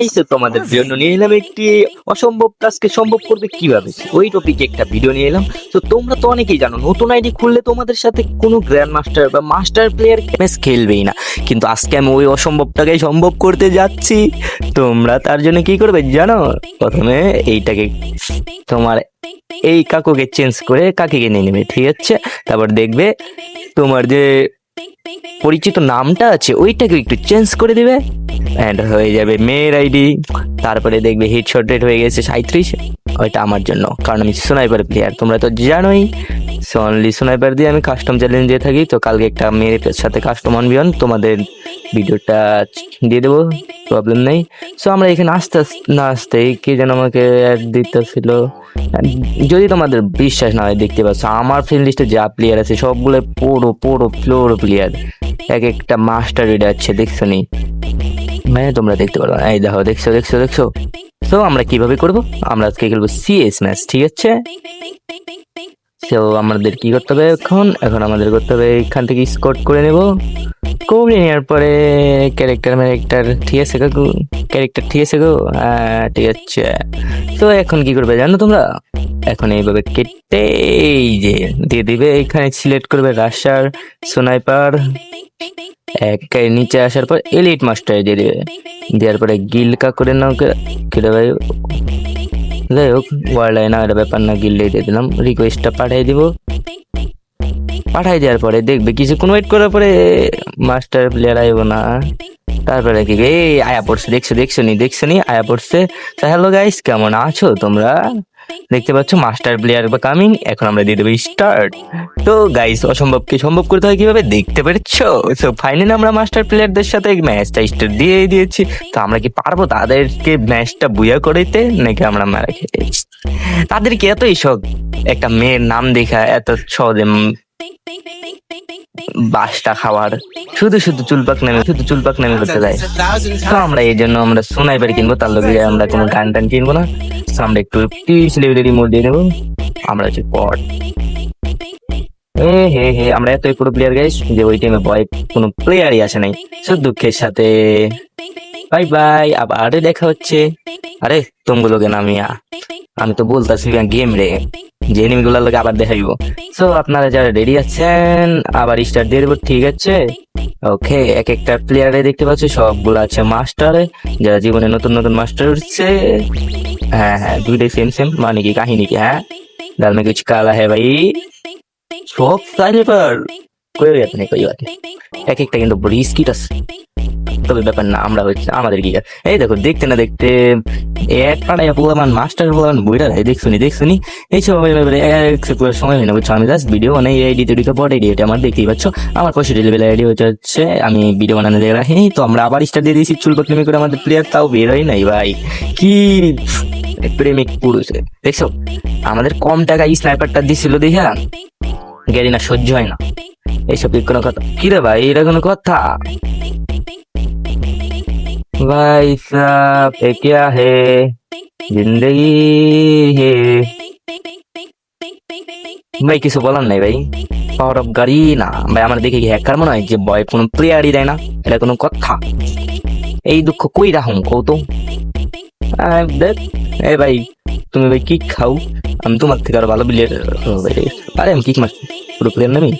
এই তো তোমাদের জন্য নিয়ে এলাম একটি অসম্ভব কাজকে সম্ভব করবে কীভাবে? ওই টপিকে একটা ভিডিও নিয়ে এলাম। তো তোমরা তো অনেকেই জানো, নতুন আইডি খুললে তোমাদের সাথে কোনো গ্র্যান্ড মাস্টার বা মাস্টার প্লেয়ার ম্যাচ খেলবেই না। কিন্তু আজকে আমি ওই অসম্ভবটাকে সম্ভব করতে যাচ্ছি। তোমরা তার জন্য কি করবে জানো? প্রথমে এইটাকে তোমার এই কাকুকে চেঞ্জ করে কাকিকে নিয়ে নেবে, ঠিক আছে? তারপর দেখবে তোমার যে পরিচিত নামটা আছে, ওইটাকে একটু চেঞ্জ করে দিবে। অ্যান্ড হয়ে যাবে মেয়ের আইডি তারপরে দেখবে হিট হিটশট রেট হয়ে গেছে সাঁত্রিশ ওইটা আমার জন্য, কারণ আমি সোনাইপার প্লেয়ার তোমরা তো জানোই সো অনলি সোনাইপার দিয়ে আমি কাস্টম চ্যালেঞ্জ দিয়ে থাকি। তো কালকে একটা মেয়ের সাথে কাস্টম অনবিয়ন তোমাদের ভিডিওটা দিয়ে দেবো প্রবলেম নেই। সো আমরা এখানে আস্তে না আসতেই কে যেন আমাকে অ্যাড দিতেছিল। যদি তোমাদের বিশ্বাস না হয়, দেখতে পাচ্ছ, আমার ফ্রেন্ড লিস্টে যা প্লেয়ার আছে, সবগুলো পুরো পুরো ফ্লোর প্লেয়ার এক একটা মাস্টার রেডে আছে, দেখছ নি? মানে তোমরা দেখতে পারো। এই দেখো, দেখছ দেখছ দেখছ। তো আমরা কীভাবে করব? আমরা আজকে খেলব সিএস ম্যাচ ঠিক আছে? তো আমাদের কি করতে হবে এখন? এখন আমাদের করতে হবে এখান থেকে স্কোর করে নেব। করে নেওয়ার পরে ক্যারেক্টার ম্যারেক্টার ঠিক আছে কাকু ক্যারেক্টার ঠিক আছে গো? হ্যাঁ ঠিক আছে। তো এখন কি করবে জানো তোমরা? এখন এইভাবে কেটে এই যে দিয়ে দিবে। এখানে সিলেক্ট করবে রাশার সোনাইপার এক নিচে আসার পর এলিট মাস্টার দিয়ে দিবে। দেওয়ার পরে গিলকা করে নাও কেটে ভাই যাই হোক ওয়ার্ল্ড লাইন এটা ব্যাপার না গিল্ডে দিয়ে দিলাম রিকোয়েস্টটা পাঠিয়ে দিব। পাঠাই দেওয়ার পরে দেখবে কিছুক্ষণ ওয়েট করার পরে মাস্টার প্লেয়ার আইব না। তারপরে কি এই, আয়া পড়ছে, দেখছ দেখছ নি দেখছ নি, আয়া পড়ছে। হ্যালো গাইস কেমন আছো তোমরা? দেখতে পাচ্ছ মাস্টার প্লেয়ার বা কামিং এখন আমরা দিয়ে দেবো স্টার্ট তো গাইস অসম্ভবকে সম্ভব করতে হয় কীভাবে? দেখতে পেরেছ? তো ফাইনালি আমরা মাস্টার প্লেয়ারদের সাথে ম্যাচটা স্টার্ট দিয়ে দিয়েছি। তো আমরা কি পারব তাদেরকে ম্যাচটা বুয়া করাইতে, নাকি আমরা মারা খেতে তাদেরকে এতই শখ, একটা মেয়ের নাম দেখা, এত সহজে বাসটা খাওয়ার। শুধু শুধু চুলপাক নামে, শুধু চুলপাক নামে করতে যায়। তো আমরা এই জন্য আমরা সোনাইবার কিনবো, তার লগে আমরা কোনো গান টান কিনবো না। আমরা একটু টিভি লেভেলেরই মোড দিয়ে দেবো আমরা হচ্ছে পট। হে হে আমরা এত পুরো প্লেয়ার গাইস যে ওই টাইমে বয় কোনো প্লেয়ারই আসে নাই। শুধু দুঃখের সাথে। বাই বাই আবার দেখা হচ্ছে। আরে, তোমগুলোকে নামিয়া। আমি তো বলতেছি গেম রে। যে এনিমিগুলোর লোকে আবার দেখাইবো সো আপনারা যারা রেডি আছেন, আবার স্টার্ট দিয়ে দেবো, ঠিক আছে? ওকে এক একটা প্লেয়ারে দেখতে পাচ্ছ, সবগুলো আছে মাস্টারে যারা জীবনে নতুন নতুন মাস্টার উঠছে। হ্যাঁ হ্যাঁ দুইটাই সেম সেম মানে কি কাহিনী কি হ্যাঁ? ডাল মে কুছ কালা হ্যাঁ ভাই। সব কই আপনি, কই বাত নেই। এক একটা কিন্তু রিস্কিট আছে। তবে ব্যাপার না, আমরা হচ্ছে আমাদের কি এই দেখো, দেখতে না দেখতে এক পাড়ায় পোলামান মাস্টার পোলামান বইটা ভাই দেখছুনি দেখছুনি এই সব এক সেকেন্ড সময় হয় না বুঝছ আমি জাস্ট ভিডিও বানাই, এই আইডি তৈরি পর আইডি আমার দেখতেই পাচ্ছ। আমার পঁয়ষট্টি লেভেল আইডি হচ্ছে, আমি ভিডিও বানানো দেখে রাখি তো আমরা আবার স্টার দিয়ে দিয়েছি, চুল পাকলিমি করে আমাদের প্লেয়ার তাও বের হয় নাই ভাই। কি প্রেমিক পুরুষ, দেখছ? আমাদের কম টাকায় স্নাইপারটা দিছিল দেখা গেরি না সহ্য হয় না। এইসব কোনো কথা? কি রে ভাই, এটা কোনো কথা? भाई साहब ये क्या है जिंदगी है ভাই কিছু বলার নাই ভাই পাওয়ার অফ গাড়ি না ভাই আমার দেখে কি হ্যাকার মনে হয় যে বয় কোনো প্লেয়ারই দেয় না এটা কোনো কথা এই দুঃখ কই রাখুন কৌতো আহ, দেখ এ ভাই তুমি ভাই কিক খাও আমি তোমার থেকে আরো ভালো প্লেয়ার আরে আমি কিক মারছি। পুরো প্লেয়ার নামি।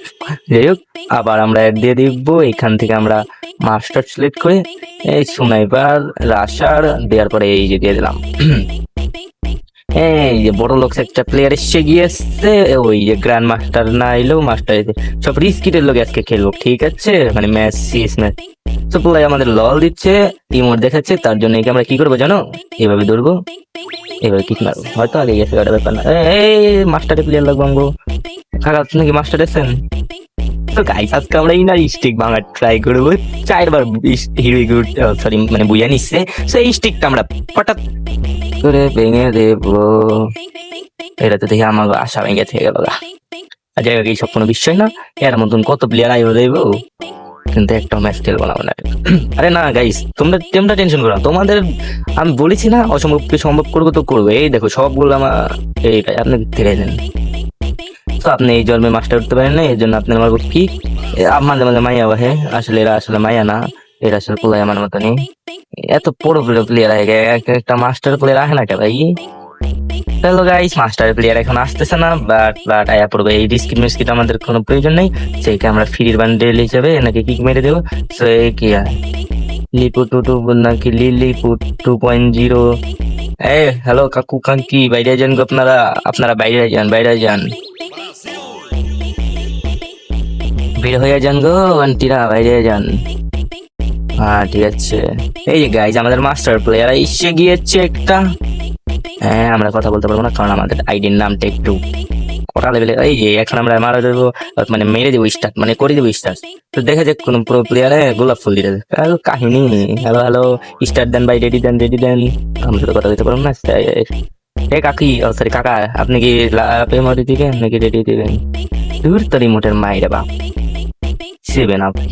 যাই হোক, আবার আমরা অ্যাড দিয়ে দিব। এখান থেকে আমরা মাস্টার সিলেক্ট করে এই সুনাইবার রাশার দেওয়ার পরে এই যে দিয়ে দিলাম। এই যে বড় লোক একটা প্লেয়ার এসে গিয়েছে। ওই যে গ্র্যান্ড মাস্টার না এলেও মাস্টার সব রিস্কিটের লোক আজকে খেলব, ঠিক আছে? মানে ম্যাচ সিএস ম্যাচ তো প্লাই আমাদের লল দিচ্ছে ইমোট দেখাচ্ছে তার জন্য একে আমরা কি করব জানো এভাবে ধরবো এভাবে কিক মারবো হয়তো আগে গেছে ওটা ব্যাপার না এই মাস্টারে প্লেয়ার লাগবো আমগো আপনি নাকি মাস্টার এসেছেন তো গাইস আজকে আমরা ইনার স্টিক ভাঙার ট্রাই করব চারবার হিরো সরি মানে বুঝা নিচ্ছে সেই স্টিকটা আমরা হঠাৎ করে ভেঙে দেবো এটা তো দেখে আমার আশা ভেঙে থেকে গেল আর যাই হোক এইসব কোনো বিষয় না এর মতন কত প্লেয়ার আইব দেবো কিন্তু একটা ম্যাচ খেলব না আমরা আরে না গাইস তোমরা তোমরা টেনশন করো তোমাদের, আমি বলেছি না অসম্ভবকে সম্ভব করব তো করব। এই দেখো, সবগুলো আমার এইটাই আপনি দেখে দেন তো আপনি এই জন্মে মাস্টার উঠতে পারেন না, এই জন্য আপনার মারবো কি? মাঝে মাঝে মাইয়া বাহে। আসলে এরা আসলে মাইয়া না, এরা আসলে পোলাই আমার মতনই। এত বড় বড় প্লেয়ার আগে একটা মাস্টার প্লেয়ার আসে না কে ভাই? হ্যালো গাইস মাস্টার প্লেয়ার এখন আসতেছে না বাট বাট আয়া পড়বে এই ডিসকিট মিসকিট আমাদের কোনো প্রয়োজন নেই। সেইকে আমরা ফ্রির বান্ডেল হিসেবে নাকি কিক মেরে দেবো। সো এই কি লিপু টু টু নাকি লিলিপু টু পয়েন্ট জিরো এ হ্যালো কাকু কাকি বাইরে যান গো আপনারা। আপনারা বাইরে যান বাইরে যান। বের হয়ে যান গো, আন্টিরা, বাইরে যান। হ্যাঁ ঠিক আছে। এই যে গাইজ আমাদের মাস্টার প্লেয়ার এসে গিয়েছে একটা। হ্যাঁ আমরা কথা বলতে পারব না, কারণ আমাদের আইডির নামটা একটু কটা লেভেলে এই যে, এখন আমরা মারা দেবো মানে মেরে দেবো স্টার্ট মানে করে দেবো স্টার্ট তো দেখা যাক কোন প্রো প্লেয়ারে গোলাপ ফুল দিয়ে দেবে কাহিনী। হ্যালো হ্যালো স্টার্ট দেন ভাই রেডি দেন রেডি দেন। আমরা তো কথা বলতে পারব না হে কাকি, ও সরি কাকা, আপনি কি মারি দিবেন নাকি রেডি দিবেন? দূর তো রিমোটের মাইরে বাপ। সেবে না ভাই।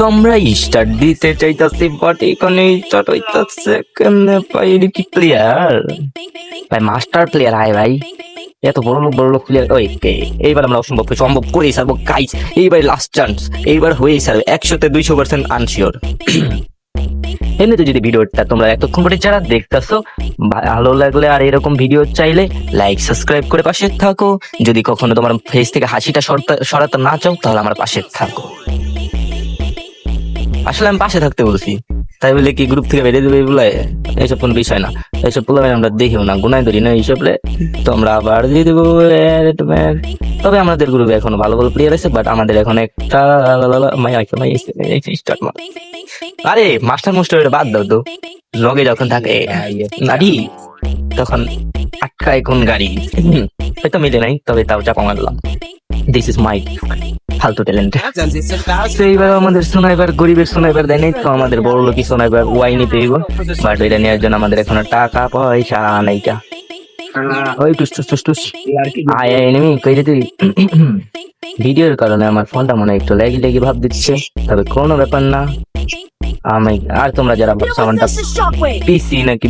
তো আমরা স্টার্ট দিতে চাইতাছি বাট এখানে স্টার্ট হইতাছে। কেমনে ভাই এটা কি প্লেয়ার ভাই মাস্টার প্লেয়ার আয় ভাই। এত বড় লোক বড় লোক প্লেয়ার ওই এইবার আমরা অসম্ভব সম্ভব করেই সারবো গাইস এইবার লাস্ট চান্স এইবার হয়েই সারবে একশোতে দুইশো পার্সেন্ট আনশিওর এমনিতে যদি ভিডিওটা তোমরা এতক্ষণ করে যারা দেখতেছো, ভালো লাগলে আর এরকম ভিডিও চাইলে লাইক সাবস্ক্রাইব করে পাশে থাকো। যদি কখনো তোমার ফেস থেকে হাসিটা সরাতে না চাও, তাহলে আমার পাশে থাকো। আসলে আমি পাশে থাকতে বলছি। তাই বলে কি গ্রুপ থেকে বেরিয়ে দেবে বলে? এইসব কোনো বিষয় না। এইসব বলে আমরা দেখিও না, গুনাই ধরি না এইসব তো আমরা আবার দিয়ে দেবো তবে আমাদের গ্রুপে এখনও ভালো ভালো প্লেয়ার আছে বাট আমাদের এখন একটা স্টার্ট আরে মাস্টার মাস্টার বাদ দাও তো। লগে যখন থাকে নারী, তখন আটকায় কোন গাড়ি? হয়তো মিলে নাই, তবে তাও চাপা মারলাম। দিস ইজ মাই ফালতু ট্যালেন্ট তো এইবার আমাদের সোনাইবার গরিবের সোনাইবার দেয় নাই তো আমাদের বড় লোকই সোনাইবার ওয়াই নিতে হইব। বাট ওইটা নেওয়ার জন্য আমাদের এখন টাকা পয়সা নাইকা ওই টুস টুস টুস টুস। আয় আয় এনিমি কইরে তুই। ভিডিওর কারণে আমার ফোনটা মনে হয় একটু লেগে লেগে ভাব দিচ্ছে। তবে কোনো ব্যাপার না। আমি আর তোমরা যারা ভাবছ আমারটা পিসি নাকি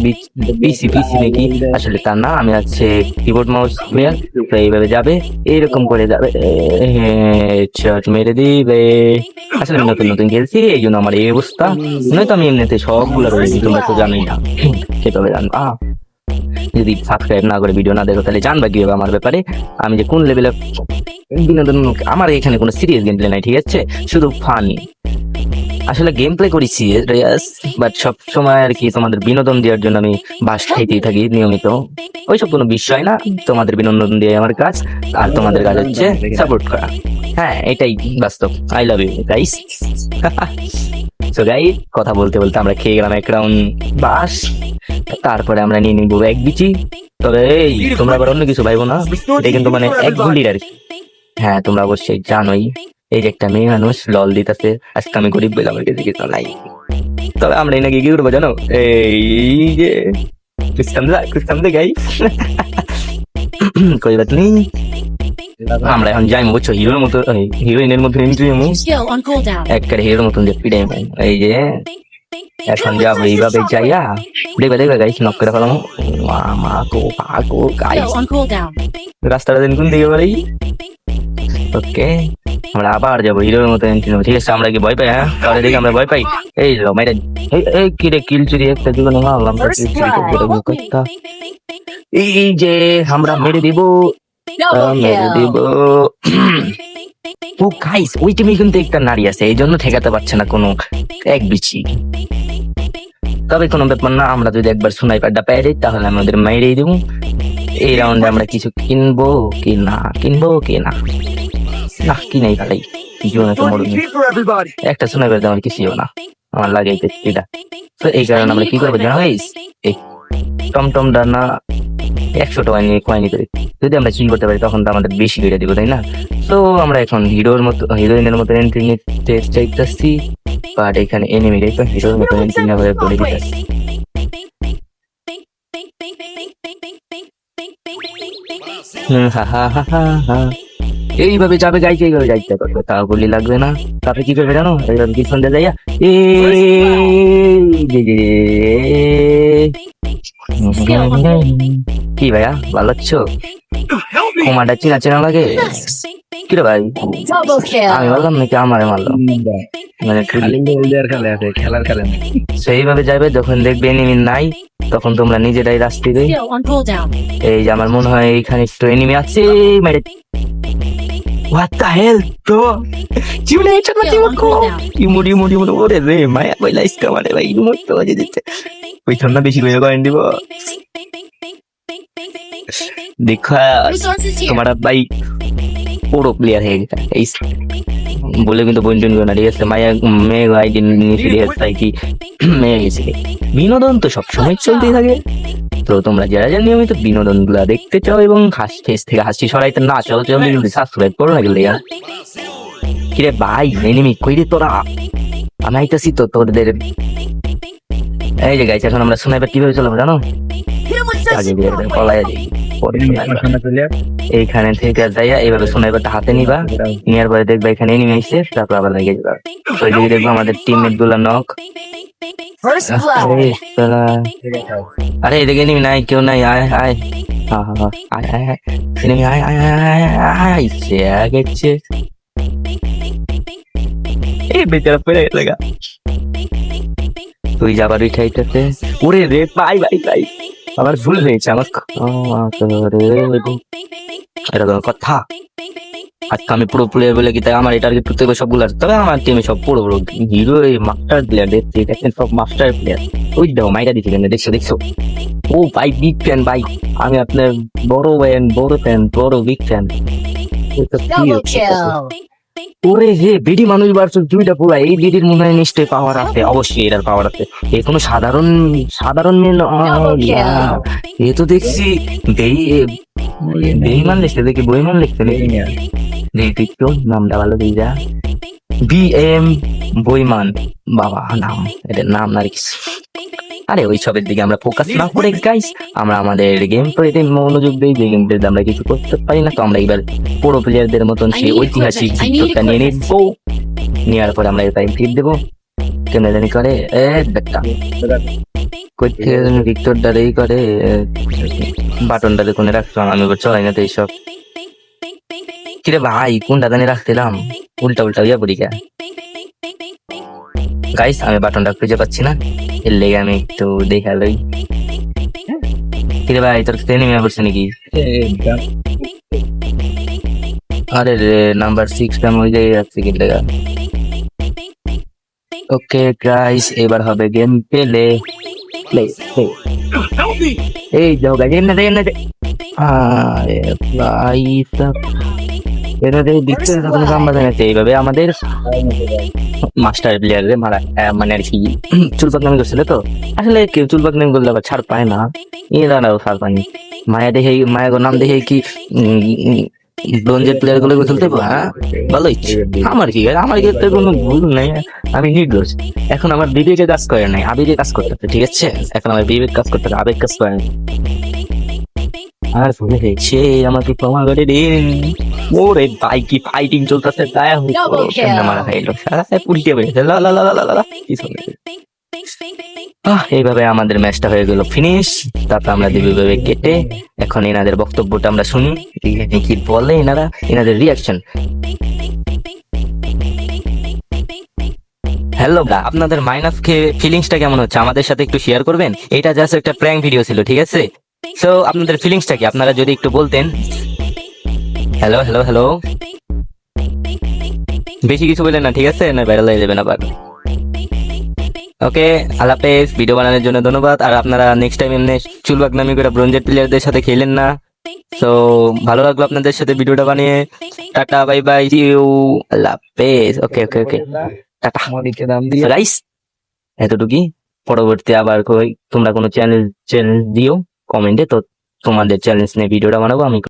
পিসি পিসি নাকি আসলে তা না আমি আছে কিবোর্ড মাউস প্লেয়ার এইভাবে যাবে এইরকম করে যাবে চট মেরে দিবে আসলে আমি নতুন নতুন খেলছি এই জন্য আমার এই অবস্থা নয়তো আমি এমনিতে সবগুলো রয়েছি তোমরা তো জানোই না সে তবে জানবা যদি সাবস্ক্রাইব না করে ভিডিও না দেখো তাহলে জানবা কি হবে আমার ব্যাপারে আমি যে কোন লেভেলে বিনোদন আমার এখানে কোনো সিরিয়াস গেম প্লে নাই ঠিক আছে শুধু ফানি আসলে গেম প্লে করেছি রিয়াস বাট সব সময় আর কি তোমাদের বিনোদন দেওয়ার জন্য আমি বাস খাইতেই থাকি নিয়মিত। ওইসব কোনো বিষয় না তোমাদের বিনোদন দিয়ে আমার কাজ আর তোমাদের কাজ হচ্ছে সাপোর্ট করা। হ্যাঁ এটাই বাস্তব। I love you guys so guy কথা বলতে বলতে আমরা খেয়ে গেলাম এক রাউন্ড বাস তারপরে আমরা নিয়ে নিবো এক বিচি। তবে এই তোমরা আবার অন্য কিছু ভাইবো না এটা কিন্তু মানে এক গুলির আর কি। হ্যাঁ তোমরা অবশ্যই জানোই। এই যে একটা মেয়ে মানুষ লল দিতেছে, আজকে আমি গরিব বলে আমার কাছে কিছু নাই। তবে আমরা এই নাকি কি করব জানো? এই যে ক্রিস্টান দা ক্রিস্টান দা গাই কই বাত নেই। আমরা এখন যাই বুঝছ? হিরোর মতো হিরোইনের মতো এন্ট্রি মু Skill একবারে হিরোর মতন যে পিড়াই এই যে এখন যাব এইভাবে যাইয়া। দেখবে দেখবে গাইস নক ফেলাম। মা কো পা কো গাইস. রাস্তাটা দিন কোন দিকে বাড়ি ওকে, আমরা আবার যাব হিরোর মতো এন্ট্রি নেব, ঠিক আছে? আমরা কি ভয় পাই হ্যাঁ? তাহলে দেখি আমরা ভয় পাই? এই লো মেরে এই এই কি রে, কিল চুরি একটা জীবনে মারলাম এই যে আমরা মেরে দিব মেরে দিব। ও গাইস ওই টিমে কিন্তু একটা নারী আছে, এই জন্য ঠেকাতে পারছে না কোনো এক বিচি। তবে কোনো ব্যাপার না, আমরা যদি একবার সুনাইপারটা পেয়ে যাই, তাহলে আমাদের মেরেই দেবো। এই রাউন্ডে আমরা কিছু কিনবো কি না, কিনবো কি না। না কিনাই ভাই জীবনে তো মরুন একটা সুনাইপার আমার কিছুই হবে না। আমার লাগে এটা তো এই কারণে আমরা কি করব জানো গাইস এই টমটমটা না একশো টাকা নিয়ে কয়েনি করি যদি আমরা চিন করতে পারি, তখন তো আমাদের বেশি করে দিব, তাই না? তো আমরা এখন হিরোর মতো, হিরোইনের মতো এন্ট্রি নিতে চাইতেছি। বাট এখানে এনিমিটাই তো হিরোর মতো এন্ট্রি না হয়ে পড়ে দিতেছি হা হা হা হা হা। এইভাবে যাবে গাইকে এইভাবে যাইতে করবে তাও গুলি লাগবে না তারপরে কি করবে জানো এইভাবে কি সন্ধ্যা যাইয়া on কি ভাইয়া ভালো আছো কুমারটা চিনা চেনা লাগে কি রে ভাই আমি বললাম নাকি আমারে মারলো মানে খেলার খেলা সেইভাবে যাবে যখন দেখবে এনিমি নাই তখন তোমরা নিজেরাই রাস্তি cooldown. এই যে আমার মনে হয় এইখানে একটু এনিমি আছে মেরে What the hell bro? জীবনে এই ছোট জীবন কো cooldown. ইমুড়ি ইমুড়ি ইমুড়ি ওরে রে মায়া কইলা ইসকা মানে ভাই ইমুড় তো বাজে দিচ্ছে ওই ঠান্ডা বেশি করে করেন দিব দেখা তোমার ভাই পুরো প্লেয়ার হয়ে গেছে। এই বলে কিন্তু বইন টইন করে না, ঠিক আছে? মায়া, মেয়ে নিচে দিয়ে তাই কি? মেয়ে গেছে। বিনোদন তো সবসময় চলতেই থাকে। তো তোমরা যারা যারা নিয়মিত বিনোদনগুলা দেখতে চাও এবং হাসি ফেস থেকে হাসি সরাইতে না চাও জলদি সাবস্ক্রাইব করো না গেলে কিরে ভাই এনিমি কই রে তোরা? আমি আইতাছি তো তোদের। এই যে গাইছে এখন আমরা স্নাইপার কীভাবে চালাবো, জানো? যাই। এইখানে থেকে যাইয়া এইভাবে স্নাইপারটা হাতে নিবা। নেওয়ার পরে দেখবা এখানে এনিমি আইছে তারপর আবার লেগে যাবা। ওই দিকে দেখব আমাদের টিমমেটগুলা নক আরে এদিকে এনিমি নাই কেউ নাই আয় আয়। হা হা হা আয় আয় আয়। এনিমি আয় আয় আয় আয় আয় আয় এই বেচারা পড়ে গেছে তুই যাবার ওই খাইতেছে ওরে রে ভাই ভাই ভাই আমার ভুল হয়েছে আমার এটা কোনো কথা। আজকে আমি পুরো প্লেয়ার বলে কি তাই আমার এটা টার্গেট করতে হবে সবগুলো আছে তবে আমার টিমে সব পুরো পুরো হিরো মাস্টার প্লেয়ার দেখছি দেখছেন সব মাস্টার প্লেয়ার ওই দেখো মাইটা দিচ্ছে কেন? দেখছ দেখছ? ও ভাই বিগ ফ্যান ভাই। আমি আপনার বড় ফ্যান বড় ফ্যান বড় বিগ ফ্যান ওরে হে বিডি মানুষ বাড়ছে দুইটা পুরো এই বিডির মনে হয় নিশ্চয়ই পাওয়ার আছে অবশ্যই এটার পাওয়ার আছে এ কোনো সাধারণ সাধারণ মেয়ে নয়। এ তো দেখছি বেই বেইমান লিখতে দেখি বইমান লিখতে দেখি দেখি তো নামটা ভালো দিই যা বি এম বইমান বাবা নাম এটার নাম না রেখেছি আরে ওই সবের দিকে আমরা ফোকাস না করে গাইস আমরা আমাদের গেম প্লেতে মনোযোগ দিই যে গেম প্লেতে আমরা কিছু করতে পারি না তো আমরা এবার পুরো প্লেয়ারদের মতন সেই ঐতিহাসিক ভিক্টরটা নিয়ে নিবো। নেওয়ার পরে আমরা টাইম ফিট দেবো। কেন জানি করে? এ বেটা। কই থেকে যেন ভিক্টরটা এই করে বাটনটা দেখুন রাখছো আমি এবার চলাই না তো এইসব? কিরে ভাই কোনটা জানি রাখছিলাম। উল্টা উল্টা হইয়া পড়ি গাইস আমি বাটনটা খুঁজে পাচ্ছি না। এর লেগে আমি একটু দেখা লই। কিরে ভাই, তোর ট্রেনে মেয়ে পড়ছে নাকি? আরে রে নাম্বার সিক্স টাইম ওই জায়গায় যাচ্ছে কি ওকে গাইস এবার হবে গেম প্লে প্লে এই, যাও গাইস এমনি এমনি আরে, ভাই এটা দেখে দিচ্ছে তখন কাম্বা জানাচ্ছে এইভাবে আমাদের মাস্টার প্লেয়ার মারা মানে আর কি চুলপাক নামে করছিল তো। আসলে কেউ চুলপাক নামে করলে আবার ছাড় পায় না। এ দাঁড়াও ছাড় পায়নি। মায়া দেখে মায়া নাম দেখে কি ব্রোঞ্জের প্লেয়ারগুলো খেলতে হ্যাঁ? ভালো ইচ্ছে আমার কি আমার ক্ষেত্রে কোনো ভুল নেই আমি নির্দোষ এখন আমার বিবেকে কাজ করে নাই আবেগে কাজ করতে হবে ঠিক আছে? এখন আমার বিবেক কাজ করতে হবে আবেগ কাজ করে। আর ভুলে গেছে আমাকে ক্ষমা করে দিন। ওরে ভাই কি ফাইটিং চলতেছে Double কেমনে মারা খাইলো? পুলটে বেড়েছে লা লা লা লা লা এইভাবে আমাদের ম্যাচটা হয়ে গেল। ফিনিশ তারপর আমরা দিবি ভাবে কেটে এখন এনাদের বক্তব্যটা আমরা শুনি। কি বলে এনারা? এনাদের রিয়াকশন হ্যালো আপনাদের মাইনাস ফিলিংসটা কেমন হচ্ছে? আমাদের সাথে একটু শেয়ার করবেন? এটা জাস্ট একটা প্র্যাঙ্ক ভিডিও ছিল ঠিক আছে? সো আপনাদের ফিলিংসটা কি? আপনারা যদি একটু বলতেন। হ্যালো হ্যালো হ্যালো বেশি কিছু বললেন না, ঠিক আছে? না ভাইরাল হয়ে যাবেন আবার ওকে আলাপেস ভিডিও বানানোর জন্য ধন্যবাদ। আর আপনারা নেক্সট টাইম এমনি চুলবাগ নামি করে ব্রোঞ্জের প্লেয়ারদের সাথে খেলেন না। তো ভালো লাগল আপনাদের সাথে ভিডিওটা বানিয়ে। টাটা বাই বাই ইউ হাফেজ। ওকে ওকে ওকে টাটা। গাইস এতটুকুই। পরবর্তী আবার তোমরা কোনো চ্যানেল চ্যানেল দিও কমেন্টে তো তোমাদের চ্যালেঞ্জ নিয়ে ভিডিওটা বানাবো, আমি